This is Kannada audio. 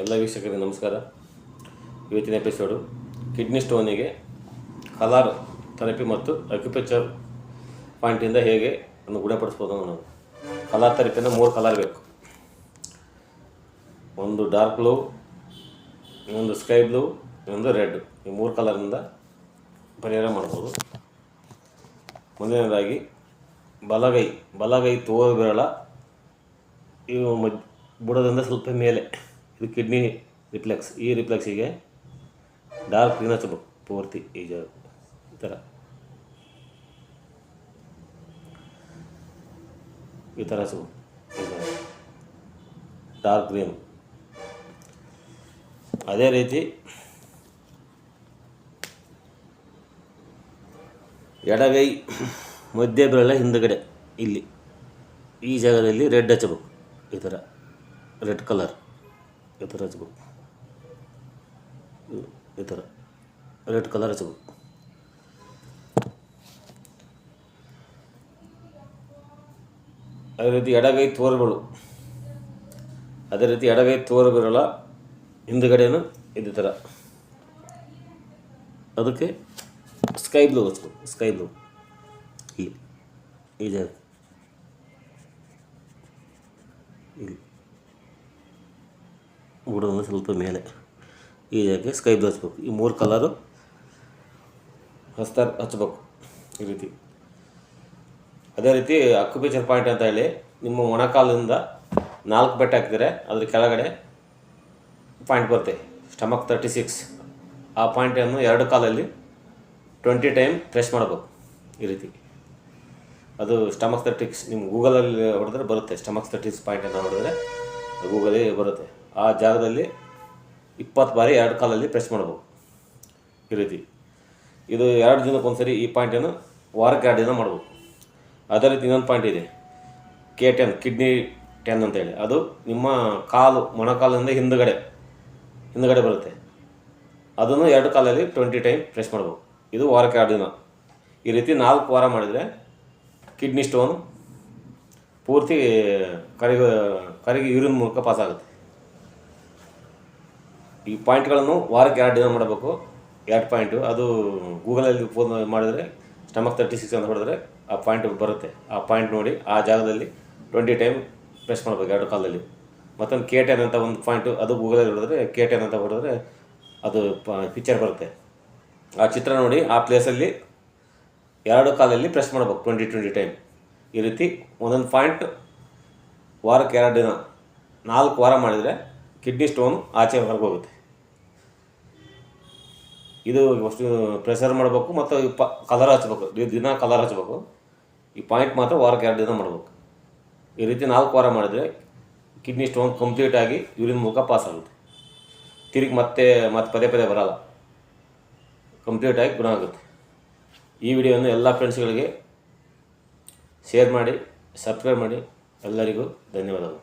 ಎಲ್ಲ ವೀಕ್ಷಕರಿಗೆ ನಮಸ್ಕಾರ. ಇವತ್ತಿನ ಎಪಿಸೋಡು ಕಿಡ್ನಿ ಸ್ಟೋನಿಗೆ ಕಲಾರ್ ಥೆರಪಿ ಮತ್ತು ಅಕ್ಯುಪೆಕ್ಚರ್ ಪಾಯಿಂಟಿಂದ ಹೇಗೆ ಅದನ್ನು ಗುಣಪಡಿಸ್ಬೋದು ಅನ್ನೋದು. ಕಲಾರ್ ಥೆರಪಿನ ಮೂರು ಕಲರ್ ಬೇಕು. ಒಂದು ಡಾರ್ಕ್ ಬ್ಲೂ ಇನ್ನೊಂದು ಸ್ಕೈ ಬ್ಲೂ ಇನ್ನೊಂದು ರೆಡ್ ಈ ಮೂರು ಕಲರಿಂದ ಪರಿಹಾರ ಮಾಡ್ಬೋದು. ಮುಂದಿನದಾಗಿ ಬಲಗೈ. ಬಲಗೈ ತೋರು ಇವು ಮಜ್ ಬುಡದಿಂದ ಸ್ವಲ್ಪ ಮೇಲೆ. ಕಿಡ್ನಿ ರಿಫ್ಲೆಕ್ಸ್ ಈ ರಿಫ್ಲೆಕ್ಸಿಗೆ ಡಾರ್ಕ್ ಗ್ರೀನ್ ಹಚ್ಚಬೇಕು ಪೂರ್ತಿ ಈ ಜಾಗ ಈ ಥರ ಈ ಥರ ಹಚ್ಚಬೇಕು ಡಾರ್ಕ್ ಗ್ರೀನ್ ಅದೇ ರೀತಿ ಎಡಗೈ, ಮಧ್ಯ ಬೆರಳ ಹಿಂದುಗಡೆ, ಇಲ್ಲಿ. ಈ ಜಾಗದಲ್ಲಿ ರೆಡ್ ಹಚ್ಚಬೇಕು ಈ ಥರ ರೆಡ್ ಕಲರ್ ಥರ ಹಚ್ಬೇಕು. ಈ ಥರ ರೆಡ್ ಕಲರ್ ಹಚ್ಬೇಕು. ಅದೇ ರೀತಿ ಎಡಗೈ ತೋರ್ಗಳು. ಅದೇ ರೀತಿ ಎಡಗೈ ತೋರು ಬೆರಳ ಹಿಂದುಗಡೆನೂ ಇದೇ ಥರ ಅದಕ್ಕೆ ಸ್ಕೈ ಬ್ಲೂ ಹಚ್ಬೇಕು. ಸ್ಕೈ ಬ್ಲೂ ಇಲ್ಲಿ ಈ ಇಲ್ಲಿ. ಬುಡದಿಂದ ಸ್ವಲ್ಪ ಮೇಲೆ. ಈ ಜಾಗಕ್ಕೆ ಸ್ಕೈ ಬ್ಲೂ ಹಚ್ಬೇಕು. ಈ ಮೂರು ಕಲರು ಹಚ್ತಾ ಹಚ್ಬೇಕು. ಈ ರೀತಿ. ಅದೇ ರೀತಿ ಅಕ್ಯುಪೇಚರ್ ಪಾಯಿಂಟ್ ಅಂತ ಹೇಳಿ ನಿಮ್ಮ ಮೊಣಕಾಲಿಂದ ನಾಲ್ಕು ಬೆಟ್ಟ ಹಾಕಿದರೆ ಅದ್ರ ಕೆಳಗಡೆ ಪಾಯಿಂಟ್ ಬರುತ್ತೆ. ಸ್ಟಮಕ್ ತರ್ಟಿ ಸಿಕ್ಸ್ ಆ ಪಾಯಿಂಟನ್ನು ಎರಡು ಕಾಲಲ್ಲಿ ಟ್ವೆಂಟಿ ಟೈಮ್ ಪ್ರೆಸ್ ಮಾಡಬೇಕು. ಈ ರೀತಿ. ಅದು ಸ್ಟಮಕ್ ತರ್ಟಿಕ್ಸ್ ನಿಮ್ಮ ಗೂಗಲಲ್ಲಿ ಹೊಡೆದ್ರೆ ಬರುತ್ತೆ. ಸ್ಟಮಕ್ ತರ್ಟಿಕ್ಸ್ ಪಾಯಿಂಟ್ ಅಂತ ಹೊಡೆದ್ರೆ ಗೂಗಲಲ್ಲಿ ಬರುತ್ತೆ. ಆ ಜಾಗದಲ್ಲಿ ಇಪ್ಪತ್ತು ಬಾರಿ ಎರಡು ಕಾಲಲ್ಲಿ ಪ್ರೆಸ್ ಮಾಡ್ಬೋದು. ಈ ರೀತಿ. ಇದು ಎರಡು ದಿನಕ್ಕೊಂದ್ಸರಿ ಈ ಪಾಯಿಂಟನ್ನು ವಾರಕ್ಕೆ ಎರಡು ದಿನ ಮಾಡ್ಬೋದು. ಅದೇ ರೀತಿ ಇನ್ನೊಂದು ಪಾಯಿಂಟ್ ಇದೆ. ಕೆ ಟೆನ್ ಕಿಡ್ನಿ ಟೆನ್ ಅಂತೇಳಿ. ಅದು ನಿಮ್ಮ ಕಾಲು ಮೊಣಕಾಲಿಂದ ಹಿಂದುಗಡೆ ಹಿಂದುಗಡೆ ಬರುತ್ತೆ. ಅದನ್ನು ಎರಡು ಕಾಲಲ್ಲಿ ಟ್ವೆಂಟಿ ಟೈಮ್ ಪ್ರೆಸ್ ಮಾಡ್ಬೋದು. ಇದು ವಾರಕ್ಕೆ ಎರಡು ದಿನ. ಈ ರೀತಿ ನಾಲ್ಕು ವಾರ ಮಾಡಿದರೆ ಕಿಡ್ನಿ ಸ್ಟೋನ್ ಪೂರ್ತಿ ಕರಿಗೆ ಕರಿಗೆ ಯೂರಿನ್ ಮೂಲಕ ಪಾಸ್ ಆಗುತ್ತೆ. ಈ ಪಾಯಿಂಟ್ಗಳನ್ನು ವಾರಕ್ಕೆ ಎರಡು ದಿನ ಮಾಡಬೇಕು. ಎರಡು ಪಾಯಿಂಟು ಅದು ಗೂಗಲಲ್ಲಿ ಫೋನ್ ಮಾಡಿದರೆ ಸ್ಟಮಕ್ ತರ್ಟಿ ಸಿಕ್ಸ್ ಅಂತ ಹೊಡೆದ್ರೆ ಆ ಪಾಯಿಂಟ್ ಬರುತ್ತೆ. ಆ ಪಾಯಿಂಟ್ ನೋಡಿ ಆ ಜಾಗದಲ್ಲಿ ಟ್ವೆಂಟಿ ಟೈಮ್ ಪ್ರೆಸ್ ಮಾಡಬೇಕು ಎರಡು ಕಾಲದಲ್ಲಿ. ಮತ್ತೊಂದು ಕೆ ಟೆನ್ ಅಂತ ಒಂದು ಪಾಯಿಂಟು ಅದು ಗೂಗಲಲ್ಲಿ ಹೊಡೆದ್ರೆ ಕೆ ಟೆನ್ ಅಂತ ಹೊಡೆದ್ರೆ ಅದು ಪಿಕ್ಚರ್ ಬರುತ್ತೆ. ಆ ಚಿತ್ರ ನೋಡಿ ಆ ಪ್ಲೇಸಲ್ಲಿ ಎರಡು ಕಾಲಲ್ಲಿ ಪ್ರೆಸ್ ಮಾಡಬೇಕು ಟ್ವೆಂಟಿ ಟ್ವೆಂಟಿ ಟೈಮ್ ಈ ರೀತಿ ಒಂದೊಂದು ಪಾಯಿಂಟ್ ವಾರಕ್ಕೆ ಎರಡು ದಿನ, ನಾಲ್ಕು ವಾರ ಮಾಡಿದರೆ ಕಿಡ್ನಿ ಸ್ಟೋನ್ ಆಚೆ ಹೊರಗೆ ಹೋಗುತ್ತೆ. ಇದು ಅಷ್ಟು ಪ್ರೆಷರ್ ಮಾಡಬೇಕು ಮತ್ತು ಪ, ಕಲರ್ ಹಚ್ಬೇಕು. ದಿನ ಕಲರ್ ಹಚ್ಬೇಕು. ಈ ಪಾಯಿಂಟ್ ಮಾತ್ರ ವಾರಕ್ಕೆ ಎರಡು ದಿನ ಮಾಡಬೇಕು. ಈ ರೀತಿ ನಾಲ್ಕು ವಾರ ಮಾಡಿದರೆ ಕಿಡ್ನಿ ಸ್ಟೋನ್ ಕಂಪ್ಲೀಟಾಗಿ ಯೂರಿನ್ ಮೂಲಕ ಪಾಸ್ ಆಗುತ್ತೆ. ತಿರುಗಿ ಮತ್ತೆ ಮತ್ತೆ ಪದೇ ಪದೇ ಬರಲ್ಲ. ಕಂಪ್ಲೀಟಾಗಿ ಗುಣ ಆಗುತ್ತೆ. ಈ ವಿಡಿಯೋವನ್ನು ಎಲ್ಲ ಫ್ರೆಂಡ್ಸ್ಗಳಿಗೆ ಶೇರ್ ಮಾಡಿ ಸಬ್ಸ್ಕ್ರೈಬ್ ಮಾಡಿ. ಎಲ್ಲರಿಗೂ ಧನ್ಯವಾದಗಳು.